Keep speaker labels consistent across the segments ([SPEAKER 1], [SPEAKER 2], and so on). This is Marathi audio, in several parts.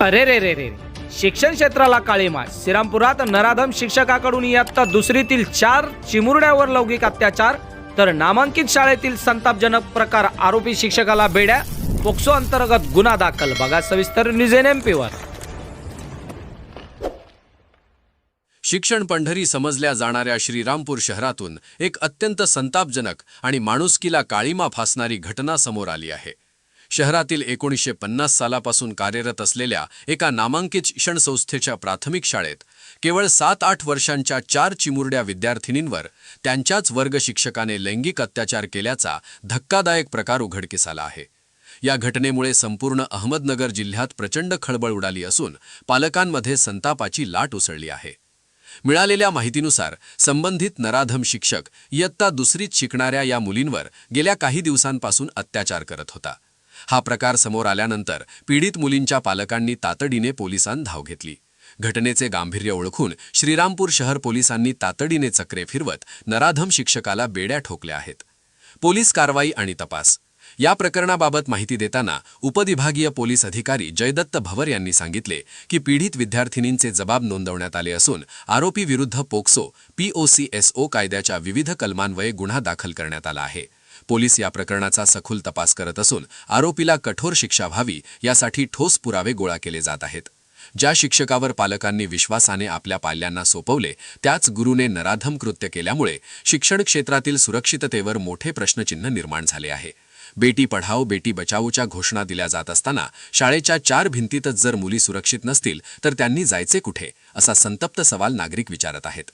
[SPEAKER 1] अरे रे रे रे शिक्षण क्षेत्राला काळीमा श्रीरामपुरात नराधम शिक्षकाकडून इयत्ता दुसरीतील चार चिमुरड्यावर लौकिक अत्याचार तर नामांकित शाळेतील संतापजनक प्रकार आरोपी शिक्षकाला बेड्या पोक्सो अंतर्गत गुन्हा दाखल. बघा सविस्तर न्यूज एन एम पीवर
[SPEAKER 2] शिक्षण पंढरी समजल्या जाणाऱ्या श्रीरामपूर शहरातून एक अत्यंत संतापजनक आणि माणुसकीला काळीमा फासणारी घटना समोर आली आहे. शहरातील एकोणीसशे पन्नास सालापासून कार्यरत असलेल्या एका नामांकित शिक्षण संस्थेच्या प्राथमिक शाळेत केवळ सात आठ वर्षांच्या चार चिमुरड्या विद्यार्थिनींवर त्यांच्याच वर्ग शिक्षकाने लैंगिक अत्याचार केल्याचा धक्कादायक प्रकार उघडकीस आला आहे. या घटनेमुळे संपूर्ण अहमदनगर जिल्ह्यात प्रचंड खळबळ उडाली असून पालकांमध्ये संतापाची लाट उसळली आहे. मिळालेल्या माहितीनुसार संबंधित नराधम शिक्षक इयत्ता दुसरीत शिकणाऱ्या या मुलींवर गेल्या काही दिवसांपासून अत्याचार करत होता. हा प्रकार समोर आल्यानंतर पीडित मुलींच्या पालकांनी तातडीने पोलिसांत धाव घेतली. घटनेचे गांभीर्य ओळखून श्रीरामपूर शहर पोलिसांनी तातडीने चक्रे फिरवत नराधम शिक्षकाला बेड्या ठोकल्या आहेत. पोलीस कारवाई आणि तपास. या प्रकरणाबाबत माहिती देताना उपविभागीय पोलीस अधिकारी जयदत्त भवर यांनी सांगितले की पीडित विद्यार्थिनींचे जबाब नोंदवण्यात आले असून आरोपीविरुद्ध पोक्सो पीओसीएसओ कायद्याच्या विविध कलमान्वये गुन्हा दाखल करण्यात आला आहे. पोलीस या प्रकरणाचा सखोल तपास करत असून आरोपीला कठोर शिक्षा व्हावी यासाठी ठोस पुरावे गोळा केले जात आहेत. ज्या शिक्षकावर पालकांनी विश्वासाने आपल्या पाल्यांना सोपवले त्याच गुरुने नराधम कृत्य केल्यामुळे शिक्षण क्षेत्रातील सुरक्षिततेवर मोठे प्रश्नचिन्ह निर्माण झाले आहे. बेटी पढाओ बेटी बचाओच्या घोषणा दिल्या जात असताना शाळेच्या चार भिंतीतच जर मुली सुरक्षित नसतील तर त्यांनी जायचे कुठे असा संतप्त सवाल नागरिक विचारत आहेत.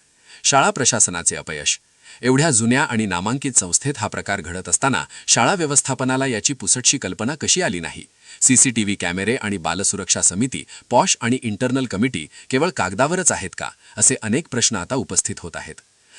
[SPEAKER 2] शाळा प्रशासनाचे अपयश एवढ्या जुन्या आणि नामांकित संस्थेत हा प्रकार घडत असताना शाळा व्यवस्थापनाला याची पुसटशी कल्पना कशी आली नाही? सीसीटीव्ही कॅमेरे आणि बालसुरक्षा समिती पॉश आणि इंटरनल कमिटी केवळ कागदावरच आहेत का? असे अनेक प्रश्न आता उपस्थित होत आहेत.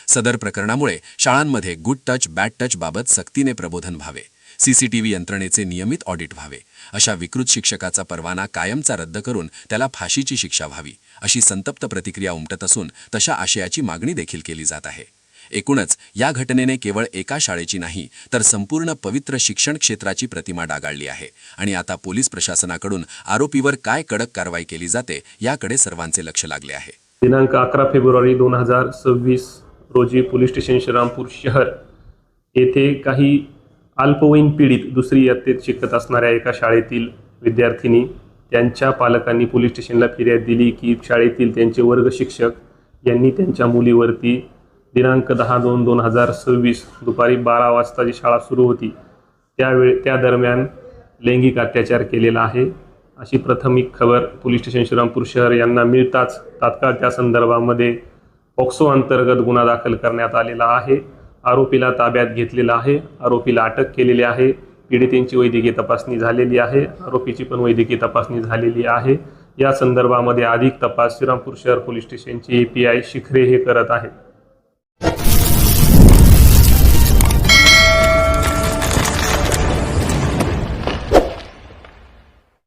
[SPEAKER 2] सदर प्रकरणामुळे शाळांमध्ये गुड टच बॅड टच बाबत सक्तीने प्रबोधन व्हावे. सीसीटीव्ही यंत्रणेचे नियमित ऑडिट व्हावे. अशा विकृत शिक्षकाचा परवाना कायमचा रद्द करून त्याला फाशीची शिक्षा व्हावी अशी संतप्त प्रतिक्रिया उमटत असून तशा आशयाची मागणी देखील केली जात आहे. एकूणच या घटनेने केवळ एका शाळेची नाही तर संपूर्ण पवित्र शिक्षण क्षेत्राची प्रतिमा डागाळली आहे. आणि आता पोलीस प्रशासनाकडून आरोपीवर काय कडक कारवाई केली जाते याकडे सर्वांचे लक्ष लागले आहे.
[SPEAKER 3] दिनांक अकरा फेब्रुवारी दोन हजार सव्वीस रोजी पोलीस स्टेशन श्रीरामपूर शहर येथे काही अल्पवयीन पीडित दुसरी इयत्तेत शिकत असणाऱ्या एका शाळेतील विद्यार्थिनी त्यांच्या पालकांनी पोलीस स्टेशनला फिर्याद दिली की शाळेतील त्यांचे वर्ग शिक्षक यांनी त्यांच्या मुलीवरती दिनांक दहा दोन दोन हजार सव्वीस दुपारी बारा वाजता जी शाळा सुरू होती. त्यावेळी त्या दरम्यान लैंगिक अत्याचार केलेला आहे. अशी प्राथमिक खबर पोलीस स्टेशन श्रीरामपूर शहर यांना मिळताच तात्काळ त्या संदर्भामध्ये पॉक्सो अंतर्गत गुन्हा दाखल करण्यात आलेला आहे. आरोपीला ताब्यात घेतलेला आहे. आरोपीला अटक केलेली आहे. पीडितेंची वैद्यकीय तपासणी झालेली आहे. आरोपीची पण वैद्यकीय तपासणी झालेली आहे. या संदर्भामध्ये अधिक तपास श्रीरामपूर शहर पोलीस स्टेशनचे ए पी आय शिखरे हे करत आहेत.